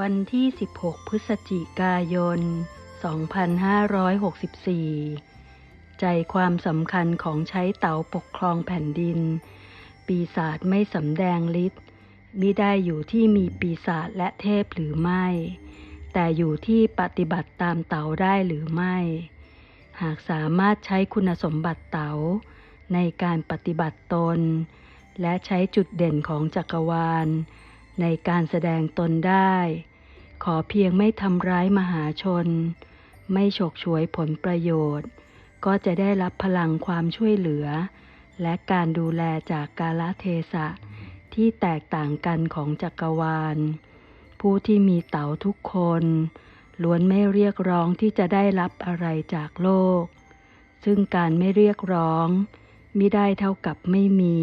วันที่ 16 พฤศจิกายน 2564 ใจความสำคัญของใช้เต๋าปกครองแผ่นดิน ปีศาจไม่สำแดงฤทธิ์มิได้อยู่ที่มีปีศาจและเทพหรือไม่ แต่อยู่ที่ปฏิบัติตามเต๋าได้หรือไม่ หากสามารถใช้คุณสมบัติเต๋าในการปฏิบัติตน และใช้จุดเด่นของจักรวาล ในการแสดงตนได้ ขอเพียงไม่ทำร้ายมหาชน ไม่ฉกฉวยผลประโยชน์ ก็จะได้รับพลังความช่วยเหลือ และการดูแลจากกาลเทศะที่แตกต่างกันของจักรวาล ผู้ที่มีเต๋าทุกคน ล้วนไม่เรียกร้องที่จะได้รับอะไรจากโลก ซึ่งการไม่เรียกร้องมิได้เท่ากับไม่มี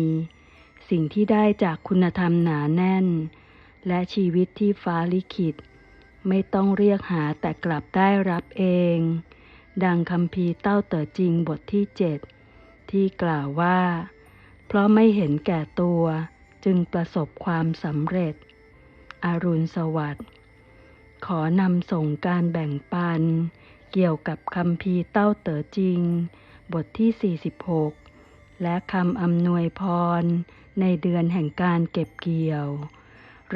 สิ่งที่ได้จากคุณธรรมหนาแน่น และชีวิตที่ฟ้าลิขิต ไม่ต้องเรียกหาแต่กลับได้รับเอง ดังคำพีเต้าเต๋อจริงบทที่เจ็ดที่กล่าวว่า เพราะไม่เห็นแก่ตัวจึงประสบความสำเร็จ อรุณสวัสดิ์ ขอนำส่งการแบ่งปัน เกี่ยวกับคำพีเต้าเต๋อจริง บทที่ 46 และคำอำนวยพรในเดือนแห่งการเก็บเกี่ยว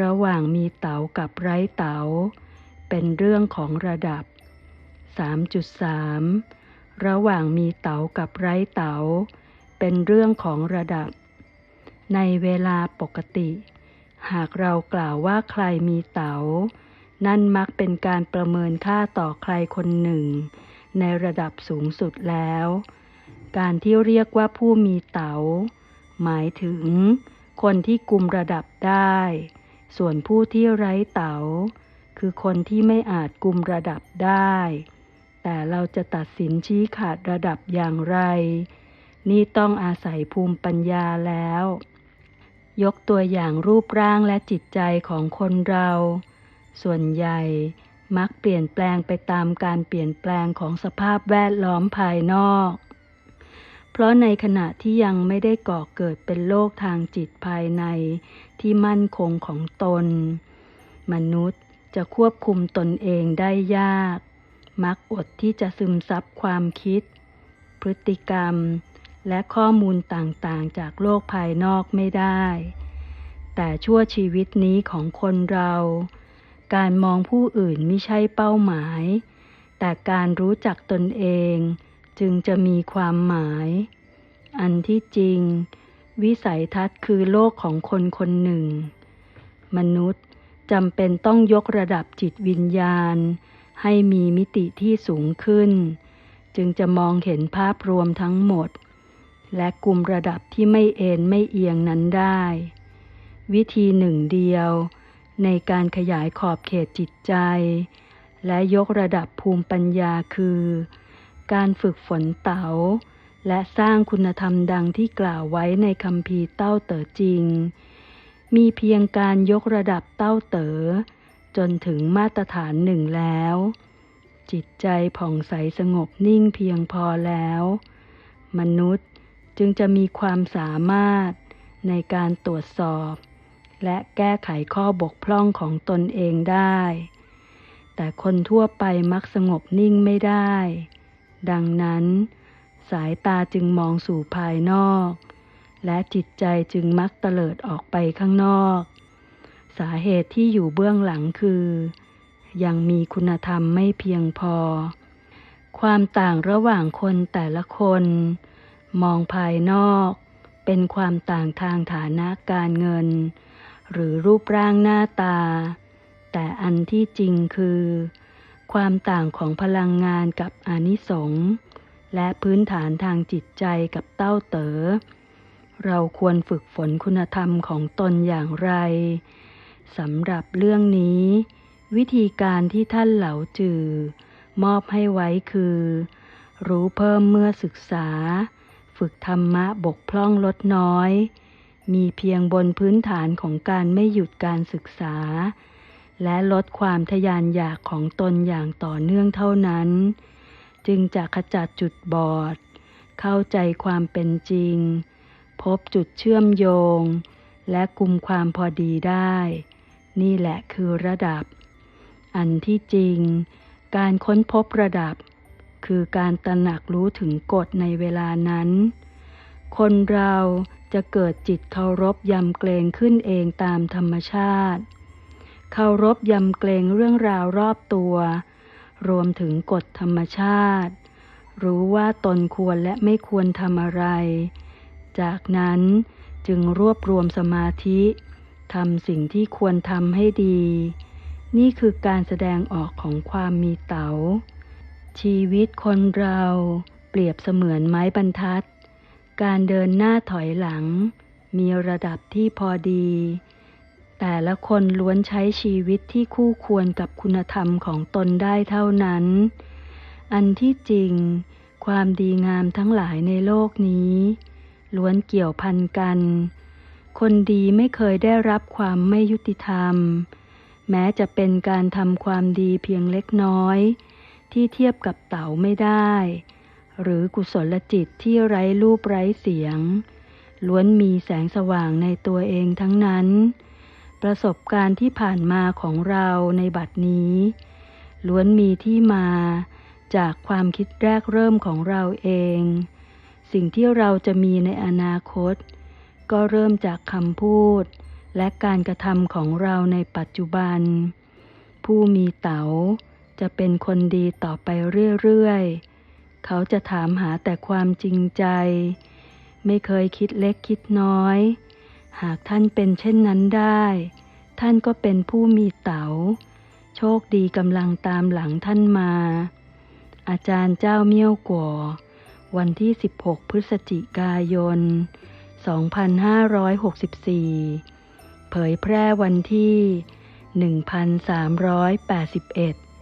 ระหว่างมีเต๋ากับไร้เต๋า เป็นเรื่องของระดับ 3.3 ระหว่างมีเต๋ากับไร้เต๋า เป็นเรื่องของระดับ ในเวลาปกติ หากเรากล่าวว่าใครมีเต๋า นั่นมักเป็นการประเมินค่าต่อใครคนหนึ่ง ในระดับสูงสุดแล้ว การที่เรียกว่าผู้มีเต๋า หมายถึงคนที่กุมระดับได้ ส่วนผู้ที่ไร้เต๋า คือคนที่ไม่อาจกุมระดับได้ แต่เราจะตัดสินชี้ขาดระดับอย่างไร นี่ต้องอาศัยภูมิปัญญาแล้ว ยกตัวอย่างรูปร่างและจิตใจของคนเรา ส่วนใหญ่มักเปลี่ยนแปลงไปตามการเปลี่ยนแปลงของสภาพแวดล้อมภายนอก เพราะในขณะที่ยังไม่ได้ก่อเกิดเป็นโรคทางจิตภายในที่มั่นคงของตน มนุษย์จะควบคุมตนเองได้ยาก มักอดที่จะซึมซับความคิด พฤติกรรม และข้อมูลต่างๆ จากโลกภายนอกไม่ได้ แต่ชั่วชีวิตนี้ของคนเรา การมองผู้อื่นไม่ใช่เป้าหมาย แต่การรู้จักตนเอง จึงจะมีความหมาย อันที่จริง วิสัยทัศน์คือโลกของคนคนหนึ่ง มนุษย์จำเป็นต้องยกระดับจิตวิญญาณ ให้มีมิติที่สูงขึ้น จึงจะมองเห็นภาพรวมทั้งหมด และกลุ่มระดับที่ไม่เอ็นไม่เอียงนั้นได้ วิธีหนึ่งเดียว ในการขยายขอบเขตจิตใจ และยกระดับภูมิปัญญาคือ การฝึกฝนเต๋า และสร้างคุณธรรมดังที่กล่าวไว้ในคำพีเต้าเต๋อจริง มีเพียงการยกระดับเต้าเต๋อจนถึงมาตรฐานหนึ่งแล้ว จิตใจผ่องใสสงบนิ่งเพียงพอแล้ว มนุษย์จึงจะมีความสามารถในการตรวจสอบ และแก้ไขข้อบกพร่องของตนเองได้ แต่คนทั่วไปมักสงบนิ่งไม่ได้ ดังนั้น สายตาจึงมองสู่ภายนอก และจิตใจจึงมักเตลิดออกไปข้างนอก สาเหตุที่อยู่เบื้องหลังคือ ยังมีคุณธรรมไม่เพียงพอ ความต่างระหว่างคนแต่ละคน มองภายนอก เป็นความต่างทางฐานะการเงิน หรือรูปร่างหน้าตา แต่อันที่จริงคือ ความต่างของพลังงานกับอนิสงส์และพื้นฐานทางจิตใจกับเต้าเต๋อ เราควรฝึกฝนคุณธรรมของตนอย่างไรสำหรับเรื่องนี้ วิธีการที่ท่านเหลาจือ มอบให้ไว้คือ รู้เพิ่มเมื่อศึกษา ฝึกธรรมะบกพร่องลดน้อย มีเพียงบนพื้นฐานของการไม่หยุดการศึกษา และลดความทยานอยากของตนอย่างต่อเนื่องเท่านั้น จึงจะขจัดจุดบอด เข้าใจความเป็นจริง พบจุดเชื่อมโยง และกลุ่มความพอดีได้ นี่แหละคือระดับ อันที่จริง การค้นพบระดับ คือการตระหนักรู้ถึงกฎในเวลานั้น คนเราจะเกิดจิตเคารพยำเกรงขึ้นเองตามธรรมชาติ เคารพยำเกรงเรื่องราวรอบตัว รวมถึงกฎธรรมชาติ รู้ว่าตนควรและไม่ควรทำอะไร จากนั้นจึงรวบรวมสมาธิทำสิ่งที่ควรทำให้ดี นี่คือการแสดงออกของความมีเต๋า ชีวิตคนเราเปรียบเสมือนไม้บรรทัด การเดินหน้าถอยหลัง มีระดับที่พอดี แต่ละคนล้วนใช้ชีวิตที่คู่ควรกับคุณธรรมของตนได้เท่านั้น อันที่จริง ความดีงามทั้งหลายในโลกนี้ ล้วนเกี่ยวพันกัน คนดีไม่เคยได้รับความไม่ยุติธรรม แม้จะเป็นการทำความดีเพียงเล็กน้อย ที่เทียบกับเต๋าไม่ได้ หรือกุศลจิตที่ไร้รูปไร้เสียง ล้วนมีแสงสว่างในตัวเองทั้งนั้น ประสบการณ์ที่ผ่านมาของเราในบัดนี้ ล้วนมีที่มาจากความคิดแรกเริ่มของเราเอง สิ่งที่เราจะมีในอนาคต ก็เริ่มจากคำพูด และการกระทำของเราในปัจจุบัน ผู้มีเต๋าจะเป็นคนดีต่อไปเรื่อยๆ เขาจะถามหาแต่ความจริงใจ ไม่เคยคิดเล็กคิดน้อย หากท่านเป็นเช่นนั้นได้ ท่านก็เป็นผู้มีเต๋า โชคดีกำลังตามหลังท่านมา อาจารย์เจ้าเมี่ยวกัววันที่ 16 พฤศจิกายน 2564 เผยแพร่วันที่ 1381